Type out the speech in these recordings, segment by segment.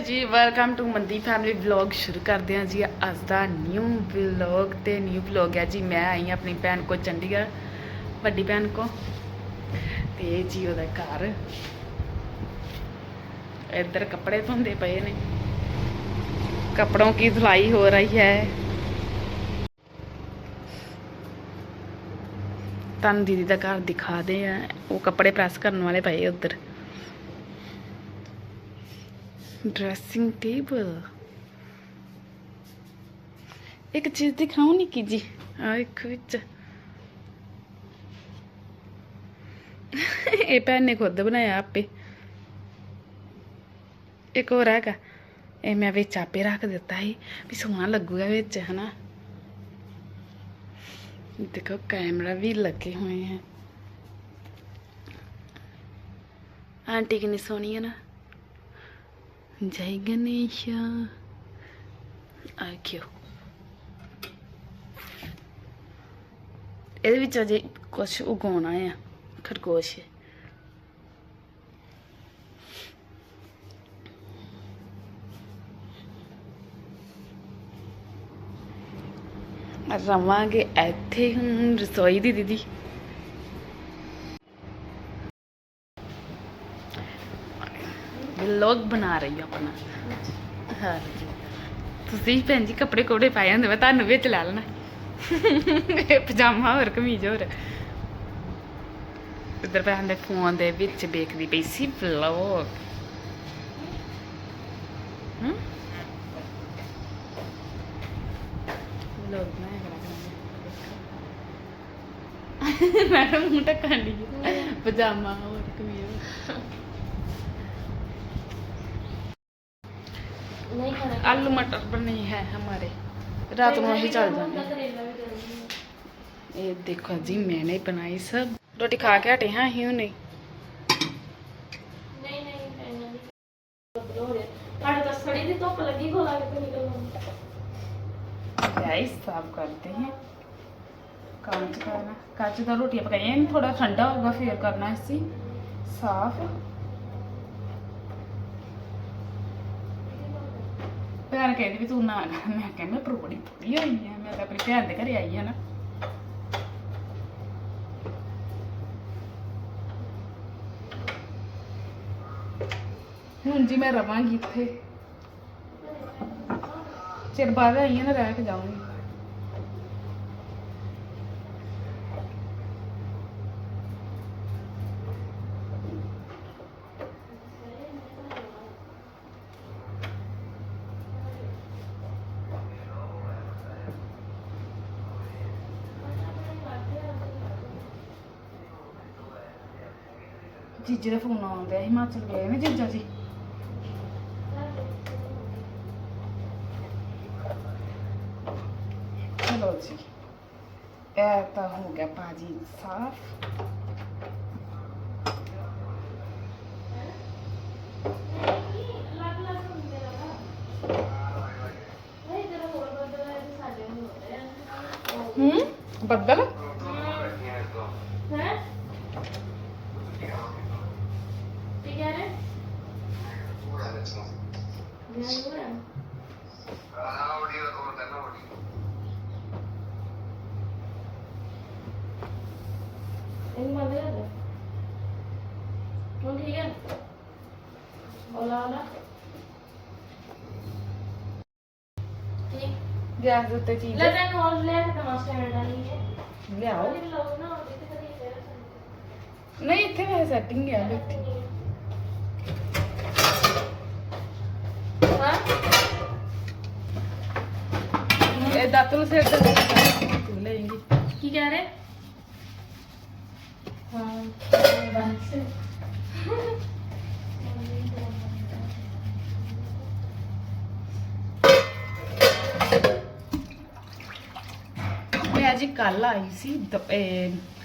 ਜੀ welcome to Mandi family vlog ਸ਼ੁਰੂ ਕਰਦੇ ਹਾਂ ਜੀ ਅੱਜ ਦਾ ਨਿਊ ਵਲੌਗ ਤੇ ਨਿਊ ਵਲੌਗ ਹੈ ਜੀ। ਮੈਂ ਆਈ ਹਾਂ ਆਪਣੀ ਭੈਣ ਕੋ ਚੰਡੀਗੜ੍ਹ, ਵੱਡੀ ਭੈਣ ਕੋ ਤੇ ਜੀ ਉਹਦਾ ਘਰ। ਇੱਧਰ ਕੱਪੜੇ ਧੁੰਦੇ ਪਏ ਨੇ। ਕੱਪੜੋਂ ਕੀ ਧੁਲਾਈ ਹੋ ਰਹੀ ਹੈ। ਤਾਂ ਦੀਦੀ ਦਾ ਘਰ ਦਿਖਾ ਦੇ ਆ। ਉਹ ਕੱਪੜੇ ਪ੍ਰੈਸ ਕਰਨ ਵਾਲੇ ਪਏ ਉੱਧਰ। ਡਰੈਸਿੰਗ ਟੇਬਲ ਇੱਕ ਚੀਜ਼ ਦਿਖਾਉ ਨਿੱਕੀ ਜੀ। ਆ ਇੱਕ ਵਿੱਚ। ਇਹ ਭੈਣ ਨੇ ਖੁਦ ਬਣਾਇਆ ਆਪੇ। ਇੱਕ ਹੋਰ ਹੈਗਾ। ਇਹ ਮੈਂ ਵਿੱਚ ਆਪੇ ਰੱਖ ਦਿੱਤਾ ਸੀ ਵੀ ਸੋਹਣਾ ਲੱਗੂਗਾ ਵਿੱਚ, ਹਨਾ। ਦੇਖੋ, ਕੈਮਰਾ ਵੀ ਲੱਗੇ ਹੋਏ ਹੈ ਆਂਟੀ ਕਿੰਨੀ ਸੋਹਣੀ ਹੈ ਨਾ। ਜੈ ਗਣੇਸ਼ਾ। ਆ ਇਹਦੇ ਵਿੱਚ ਅਜੇ ਕੁਝ ਉਗਾਉਣਾ ਆ, ਖਰਗੋਸ਼। ਰਵਾਂਗੇ ਇੱਥੇ ਹੁਣ ਰਸੋਈ ਦੀ ਦੀਦੀ। ਵਲੌਗ ਬਣਾ ਰਹੀ ਹਾਂ ਆਪਣਾ। ਹਾਂ ਜੀ। ਤੁਸੀਂ ਭੈਣ ਜੀ ਕੱਪੜੇ ਕੋੜੇ ਪਾਏ ਹੁੰਦੇ ਮੈਂ ਤੁਹਾਨੂੰ ਵਿੱਚ ਲੈ ਲੈਣਾ। ਇਹ ਪਜਾਮਾ ਹੋਰ ਕਮੀਜ਼ ਹੋਰ। ਇੱਧਰ ਭੈਣ ਦੇ ਫੋਨ ਦੇ ਵਿੱਚ ਵੇਖਦੀ ਪਈ ਸੀ ਵਲੌਗ ਹੂੰ? ਵਲੌਗ ਬਣਾਇਆ ਕਰਾਂਗੇ ਮੈਡਮ ਮੂੰਹ ਟੱਕਣ ਦੀ ਪਜਾਮਾ आलू मटर बने हैं हमारे। रात में ही चल जाने ये देखो जी मैंने बनाई सब। रोटी खा के हटे हैं यूँ नहीं। साफ़ करते हैं। कांच तो करना। कांच का रोटियाँ पकाइए थोड़ा ठंडा होगा फिर करना इसी। साफ़। ਭੈਣ ਕਹਿੰਦੀ ਵੀ ਤੂੰ ਨਾ ਕਰ। ਮੈਂ ਕਿਹਾ ਮੈਂ ਪ੍ਰੋੜੀ ਥੋੜੀ ਹੋਈ ਆ, ਮੈਂ ਤਾਂ ਆਪਣੀ ਭੈਣ ਦੇ ਘਰੇ ਆਈ ਆ ਨਾ। ਹੁਣ ਜੀ ਮੈਂ ਰਵਾਂਗੀ ਇੱਥੇ। ਚਿਰ ਬਾਅਦ ਆਈ ਆ ਨਾ, ਰਹਿ ਕੇ ਜਾਊਂਗੀ। ਜੀਜੇ ਦਾ ਫੋਨ ਆਉਂਦਾ ਹਿਮਾਚਲ ਗਏ ਨੇ ਜੀਜਾ ਜੀ। ਚਲੋ ਜੀ ਇਹ ਤਾਂ ਹੋ ਗਿਆ ਭਾਜੀ ਸਾਫ਼ ਹੂੰ? ਬੱਦਲ? ਗੈਸ ਦੇ ਉੱਤੇ ਚੀਜ਼ ਲੈ ਤੈਨੂੰ ਹੋਰ ਲੈ ਕੇ ਤਮਾਸ਼ਾ ਮਿਲ ਰਹੀ ਹੈ ਲਿਆਓ ਉਹਦੀ ਲੋਕ ਨਾ ਉਹਦੇ ਤੇ ਕਦੀ ਫੇਰ ਨਹੀਂ ਇੱਥੇ ਵੈਸੇ ਸੈਟਿੰਗ ਹੈ ਬੈਠੀ ਹਾਂ ਇਹ ਦਾਤੂ ਸਿਰ ਤੇ ਤੂੰ ਲੈਂਗੀ ਕੀ ਕਹਿ ਰਹੇ ਹਾਂ ਮੈਂ ਜੀ ਕੱਲ ਆਈ ਸੀ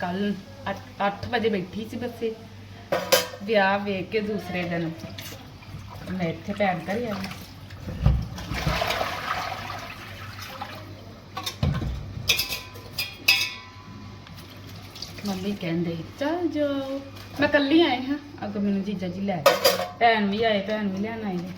ਕੱਲ 8 ਵਜੇ ਬੈਠੀ ਸੀ ਬੱਸੇ। ਵਿਆਹ ਵੇਖ ਕੇ ਦੂਸਰੇ ਦਿਨ। ਮੈਂ ਇੱਥੇ ਭੈਣ ਘਰੇ ਆਈ। ਮੰਮੀ ਕਹਿੰਦੇ, ਚੱਲ ਜਾਓ। ਮੈਂ ਕੱਲੀ ਆਏ ਹਾਂ। ਅੱਗੇ ਮੈਨੂੰ ਜੀਜਾ ਜੀ ਲੈ ਭੈਣ ਵੀ ਆਏ, ਭੈਣ ਵੀ ਲੈਣ ਆਏ ਨੇ।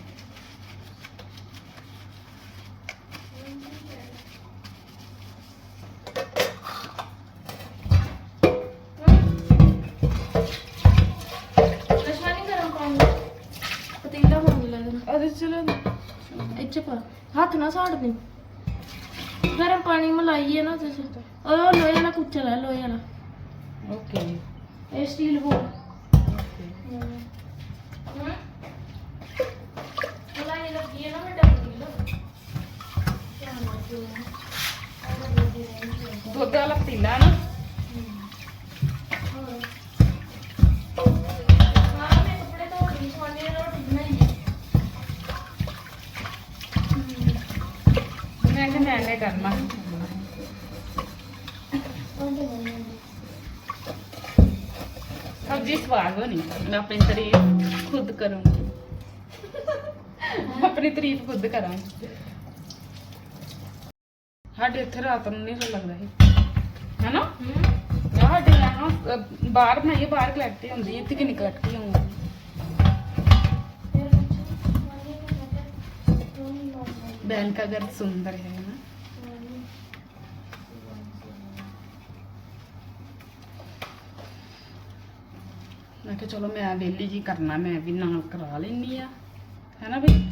ਚਲੋ। ਇੱਥੇ ਪਾ। ਹੱਥ ਨਾ ਸਾੜ ਦੇ। ਗਰਮ ਪਾਣੀ ਮਲਾਈ ਹੈ ਨਾ ਤੁਸੀਂ ਉਹ ਲੋਹੇ ਵਾਲਾ ਕੁੱਚਾ ਲੈ ਲੋਹੇ ਵਾਲਾ। ਓਕੇ ਇਹ ਸਟੀਲ ਬੋਲ ਮਲਾਈ ਲੱਗੀ ਹੈ ਨਾ ਮੈਂ ਡੱਬ ਦੀ ਲੋ ਦੁੱਧ ਵਾਲਾ ਪਤੀਲਾ ਨਾ। ਕਿ ਮੈਂ ਨੇ ਕਰਨਾ ਸਬਜ਼ੀ ਸਵਾਦ ਬਣੀ ਮੈਂ ਆਪਣੀ ਤਾਰੀਫ ਖੁਦ ਕਰੂੰਗੀ ਆਪਣੀ ਤਾਰੀਫ ਖੁਦ ਕਰਾਂਗੀ ਸਾਡੇ ਇੱਥੇ ਰਾਤ ਨੂੰ ਨਹੀਂ ਲੱਗਦਾ ਸੀ ਹੈਨਾ ਯਾ ਸਾਡੇ यहाँ ਅ, ਬਾਹਰ ਬਣਾਈਏ ਬਾਹਰ ਕਲੈਕਟੀ ਹੁੰਦੀ ਹੈ ਇੱਥੇ ਕਿੰਨੀ ਕਲੈਕਟੀ ਹੁੰਦੀ बहन का घर सुंदर है ਮੈਂ ਕਿਹਾ ਚਲੋ ਮੈਂ ਵਿਹਲੀ ਜੀ ਕਰਨਾ, ਮੈਂ ਵੀ ਨਾਲ ਕਰਾ ਲੈਣੀ ਆ। ਹੈਨਾ ਬਈ?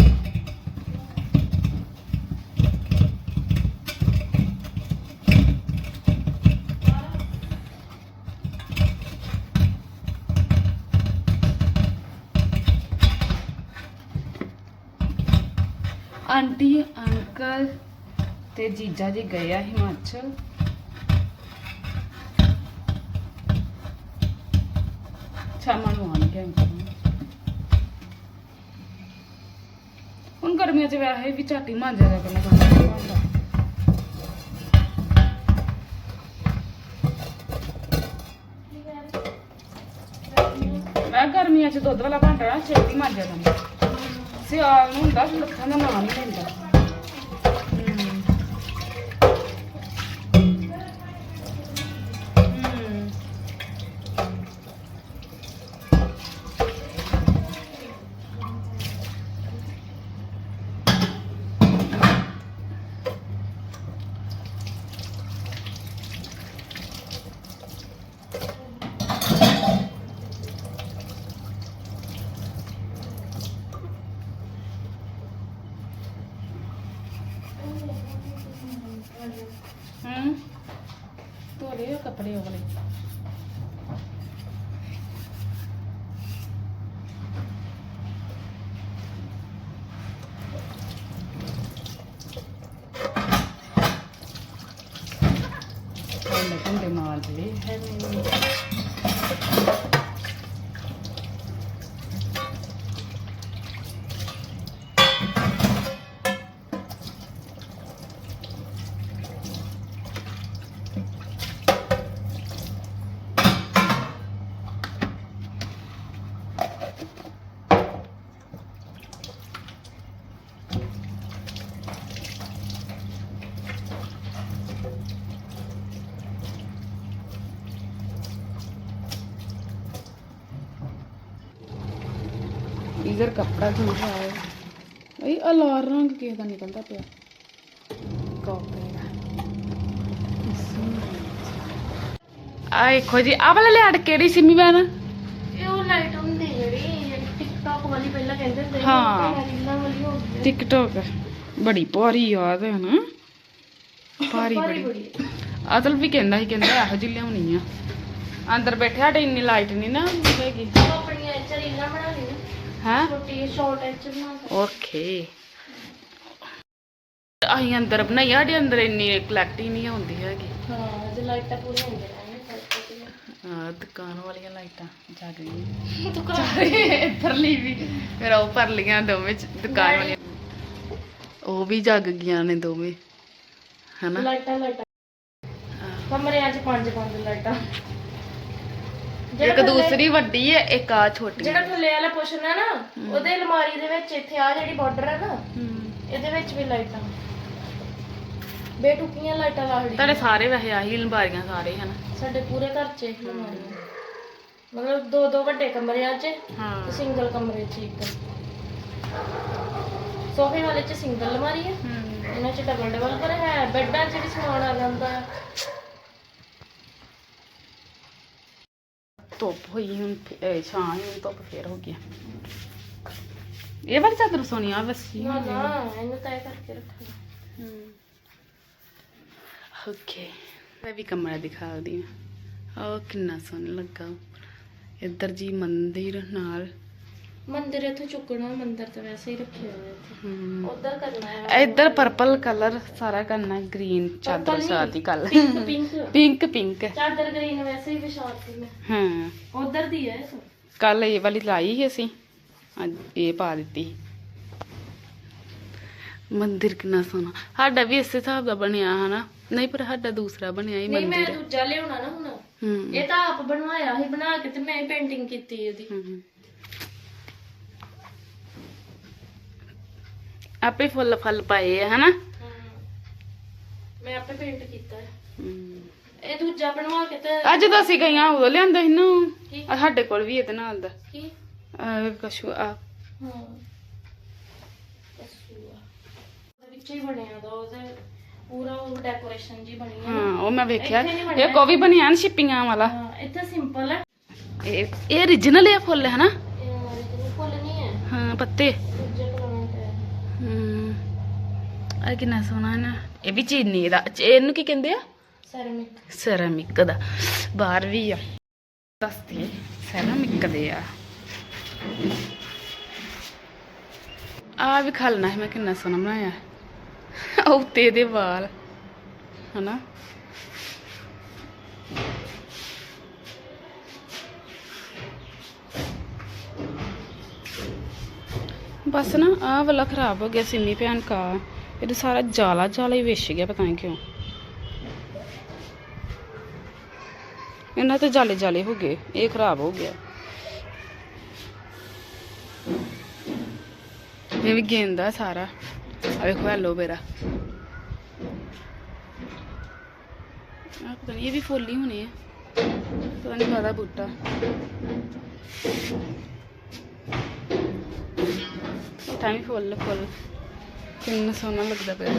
ਆਂਟੀ, ਅੰਕਲ ਤੇ ਜੀਜਾ ਜੀ ਗਏ ਆ ਹਿਮਾਚਲ। ਸ਼ਾਮਾਂ ਨੂੰ ਆਉਣਗੇ ਹੁਣ ਗਰਮੀਆਂ 'ਚ ਵੈਸੇ ਵੀ ਝਾਟੀ ਮਾਂਜਿਆ ਜਾ ਕਰਨਾ ਪੈਂਦਾ ਮੈਂ ਗਰਮੀਆਂ 'ਚ ਦੁੱਧ ਵਾਲਾ ਭਾਂਡਾ ਨਾ ਛੇਤੀ ਮਾਂਜਿਆ ਜਾਂਦਾ ਸਿਆਲ ਨੂੰ ਹੁੰਦਾ ਲੱਖਾਂ ਦਾ ਨਾਮ ਨਹੀਂ ਲੈਂਦਾ ਹਮ। ਹਮ। ਹਮ ਧੋ ਲਿਓ ਕੱਪੜੇ ਉਹ ਵਾਲੇ ਭਾਂਡੇ ਭੁੰਡੇ ਇਧਰ ਕੱਪੜਾ ਧੋ ਰਿਹਾ ਹੈ ਇਹ ਅਲਾਰ ਰੰਗ ਕਿਸ ਦਾ ਨਿਕਲਦਾ ਪਿਆ। ਕਾਪੇ। ਦਾ ਆ ਦੇਖੋ ਜੀ ਆ ਵਾਲਾ ਲੈਟ ਕਿਹੜੀ ਸਿਮੀ ਬੈਨ ਇਹ ਉਹ ਲਾਈਟ ਹੁੰਦੀ ਜਿਹੜੀ ਟਿਕਟੌਕ ਵਾਲੀ ਪਹਿਲਾਂ ਕਹਿੰਦੇ ਹੁੰਦੇ ਸੀ ਹਾਂ। ਟਿਕਟੌਕ ਬੜੀ ਭਾਰੀ ਯਾਦ ਹੈ ਨਾ। ਭਾਰੀ ਬੜੀ। ਅਸਲ ਵੀ ਕਹਿੰਦਾ ਸੀ ਕਹਿੰਦਾ ਇਹੋ ਜਿਹੀ ਲਿਆਉਣੀ ਆ। ਅੰਦਰ ਬੈਠਿਆ ਤੇ ਇੰਨੀ ਲਾਈਟ ਨਹੀਂ ਨਾ ਹੈਗੀ। ਆਪਣੀਆਂ ਚਰੀਲਾ ਬਣਾ ਲਈ ਹੈ? ਛੋਟੀ ਸ਼ਾਰਟ ਐਚ ਬਣਾ ਸਕਦੇ ਓਕੇ ਅਸੀਂ ਅੰਦਰ ਬਣਾਈ ਆ, ਸਾਡੇ ਅੰਦਰ ਇੰਨੀ ਕਲੈਕਟੀ ਨਹੀਂ ਹੁੰਦੀ ਹੈਗੀ। ਹਾਂ ਜੇ ਲਾਈਟਾਂ ਪੂਰੀਆਂ ਹੁੰਦੀਆਂ ਨੇ ਹਾਂ ਦੁਕਾਨ ਵਾਲੀਆਂ ਲਾਈਟਾਂ ਜਗ ਗਈਆਂ। ਦੁਕਾਨ ਇੱਧਰਲੀ ਵੀ ਫਿਰ ਉਹ ਭਰ ਲੀਆਂ ਦੋਵੇਂ ਚ ਦੁਕਾਨ ਵਾਲੀਆਂ। ਉਹ ਵੀ ਜਗ ਗਈਆਂ ਨੇ ਦੋਵੇਂ ਹਨਾ? ਲਾਈਟਾਂ ਲਾਈਟਾਂ। ਹਾਂ। ਕਮਰਿਆਂ 'ਚ ਪੰਜ ਪੰਜ ਲਾਈਟਾਂ। ਇੱਕ ਦੂਸਰੀ ਵੱਡੀ ਹੈ ਇੱਕ ਆ ਛੋਟੀ। ਜਿਹੜਾ ਥੱਲੇ ਵਾਲਾ ਪੋਸ਼ਨ ਹੈ ਨਾ ਉਹਦੇ ਅਲਮਾਰੀ ਦੇ ਵਿੱਚ ਇੱਥੇ ਆ ਜਿਹੜੀ ਬਾਰਡਰ ਹੈ ਨਾ। ਇਹਦੇ ਵਿੱਚ ਵੀ ਲਾਈਟਾਂ। ਬੇਟੁਕੀਆਂ ਲਾਈਟਾਂ ਲਾ ਹੜੀ ਤੁਹਾਡੇ ਸਾਰੇ ਵੈਸੇ ਆਹੀ ਲੰਬਾਰੀਆਂ ਸਾਰੇ ਹਨ? ਸਾਡੇ ਪੂਰੇ ਘਰ 'ਚ ਇਹ ਅਲਮਾਰੀਆਂ। ਮਤਲਬ ਦੋ ਦੋ ਵੱਡੇ ਕਮਰਿਆਂ 'ਚ ਹਾਂ। ਸਿੰਗਲ ਕਮਰੇ 'ਚ ਇੱਕ। ਸੋਫੇ ਵਾਲੇ 'ਚ ਸਿੰਗਲ ਅਲਮਾਰੀ ਹੈ। ਇਹਨਾਂ 'ਚ ਡਬਲ ਡਬਲ ਪਰ ਹੈ ਬੈੱਡਾਂ 'ਚ ਵੀ ਸਮਾਨ ਆ ਜਾਂਦਾ। ਹੈ ਧੁੱਪ ਹੋਈ ਹੁਣ ਛਾਂ ਹੀ ਧੁੱਪ ਫੇਰ ਹੋ ਗਈ ਇਹ ਵਾਲੀ ਚਾਦਰ ਸੋਹਣੀ ਆ ਵਸੀ ਨਾ ਨਾ ਇਹਨੂੰ ਤੈਅ ਕਰਕੇ ਰੱਖਣਾ। ਓਕੇ ਮੈਂ ਵੀ ਕਮਰਾ ਦਿਖਾਉਂਦੀ ਹਾਂ ਉਹ ਕਿੰਨਾ ਸੋਹਣਾ ਲੱਗਾ। ਇੱਧਰ ਜੀ ਮੰਦਿਰ ਨਾਲ ਮੰਦਿਰ ਇੱਥੇ ਚੁੱਕਣਾ ਮੰਦਿਰ ਤਾਂ ਵੈਸੇ ਹੀ ਰੱਖਿਆ ਹੋਇਆ ਇੱਥੇ। ਹਮ, ਉਧਰ ਕਰਨਾ ਹੈ। ਇੱਧਰ ਪਰਪਲ ਕਲਰ ਸਾਰਾ ਕਰਨਾ ਗ੍ਰੀਨ ਚਾਦਰ Purple ਸਾਦੀ ਕੱਲ ਪਿੰਕ ਪਿੰਕ ਪਿੰਕ ਪਿੰਕ ਚਾਦਰ ਗ੍ਰੀਨ ਵੈਸੇ ਹੀ ਵਿਛਾਤੀ ਮੈਂ। ਹਾਂ। ਉਧਰ ਦੀ ਹੈ ਇਹ। ਕੱਲ ਇਹ ਵਾਲੀ ਲਾਈ ਸੀ ਅਸੀਂ ਅੱਜ ਇਹ ਪਾ ਦਿੱਤੀ। ਮੰਦਿਰ ਕਿੰਨਾ ਸੋਹਣਾ। ਸਾਡਾ ਵੀ ਇਸੇ ਹਿਸਾਬ ਦਾ ਬਣਿਆ ਹਨਾ। ਨਹੀਂ ਪਰ ਸਾਡਾ ਦੂਸਰਾ ਬਣਿਆ ਹੀ ਨਹੀਂ ਮੈਂ ਮੰਦਿਰ। ਦੂਜਾ ਲਿਆਉਣਾ ਨਾ ਹੁਣ। ਹੂੰ। ਇਹ ਤਾਂ ਆਪ ਬਣਵਾਇਆ ਸੀ ਬਣਾ ਕੇ ਤੇ ਮੈਂ ਪੇਂਟਿੰਗ ਕੀਤੀ ਇਹਦੀ ਹਮ। ਆਪੇ ਫੁੱਲ ਫਲ ਪਾਏ ਆ ਹਨਾ? ਮੈਂ ਆਪੇ ਪੇਂਟ ਕੀਤਾ ਹੈ। ਇਹ ਦੂਜਾ ਬਣਵਾ ਕੇ ਤੇ ਅੱਜ ਤਾਂ ਅਸੀਂ ਗਈਆਂ ਉਦੋਂ ਲਿਆਂਦਾ ਸੀ ਨਾ। ਕੀ? ਆਹ ਸਾਡੇ ਕੋਲ ਵੀ ਇਹਦੇ ਨਾਲ ਦਾ। ਕੀ? ਆਹ ਕਸ਼ੂ ਆ ਹਾਂ ਕਸੂਆ ਉਹਦੇ ਵਿੱਚ ਹੀ ਬਣਿਆ ਦਾ ਉਹਦੇ ਪੂਰਾ ਉਹ ਡੈਕੋਰੇਸ਼ਨ ਜੀ ਬਣੀ ਹੈ ਹਾਂ ਉਹ ਮੈਂ ਵੇਖਿਆ। ਇੱਥੇ ਨੀ ਬਣਿਆ। ਇਹ ਕੋ ਵੀ ਬਣਿਆ ਨਾ ਛਿੱਪੀਆਂ ਵਾਲਾ। ਹਾਂ ਇੱਥੇ ਸਿੰਪਲ ਹੈ ਇਹ ਇਹ origignal ਹੈ ਫੁੱਲ ਹੈ ਨਾ? ਇਹ original ਫੁੱਲ ਨਹੀਂ ਹੈ। ਹਾਂ ਪੱਤੇ। ਆ ਕਿੰਨਾ ਸੋਹਣਾ ਨਾ। ਇਹ ਵੀ ਚੀਨੀ ਦਾ। ਇਹਨੂੰ ਕੀ ਕਹਿੰਦੇ ਆ? ਸੈਰਾਮਿਕ ਸੈਰਾਮਿਕ ਦਾ। ਬਾਹਰ ਵੀ ਆ। ਦੱਸਦੇ ਸੈਰਾਮਿਕ ਦੇ ਆ। ਆ ਵੀ ਖਲਣਾ ਹੈ। ਮੈਂ ਕਿੰਨਾ ਸੋਹਣਾ ਬਣਾਇਆ। ਉਹ ਉੱਤੇ ਦੇ ਵਾਲ। ਹਨਾ? ਬਸ ਨਾ ਆਹ ਵਾਲਾ ਖਰਾਬ ਹੋ ਗਿਆ ਸਿੰਮੀ ਭੈਣ ਕਾ ਇਹਦਾ ਸਾਰਾ ਜਾਲਾ ਜਾਲਾ ਹੀ ਵਿਛ ਗਿਆ ਪਤਾ ਨਹੀਂ ਕਿਉਂ ਇਹਨਾਂ ਤੇ ਜਾਲੇ ਜਾਲੇ ਹੋ ਗਏ ਇਹ ਖਰਾਬ ਹੋ ਗਿਆ ਇਹ ਵੀ ਗੇਂਦਾ ਸਾਰਾ ਆ ਵੇਖੋ ਐਲੋਵੇਰਾ ਆ ਪਤਾ ਨਹੀਂ ਇਹ ਵੀ ਫੁੱਲ ਹੀ ਹੋਣੇ ਆ ਪਤਾ ਨਹੀਂ ਕਾਹਦਾ ਬੂਟਾ ਫੁੱਲ ਫੁੱਲ ਕਿੰਨਾ ਸੋਹਣਾ ਲੱਗਦਾ ਪਿਆ।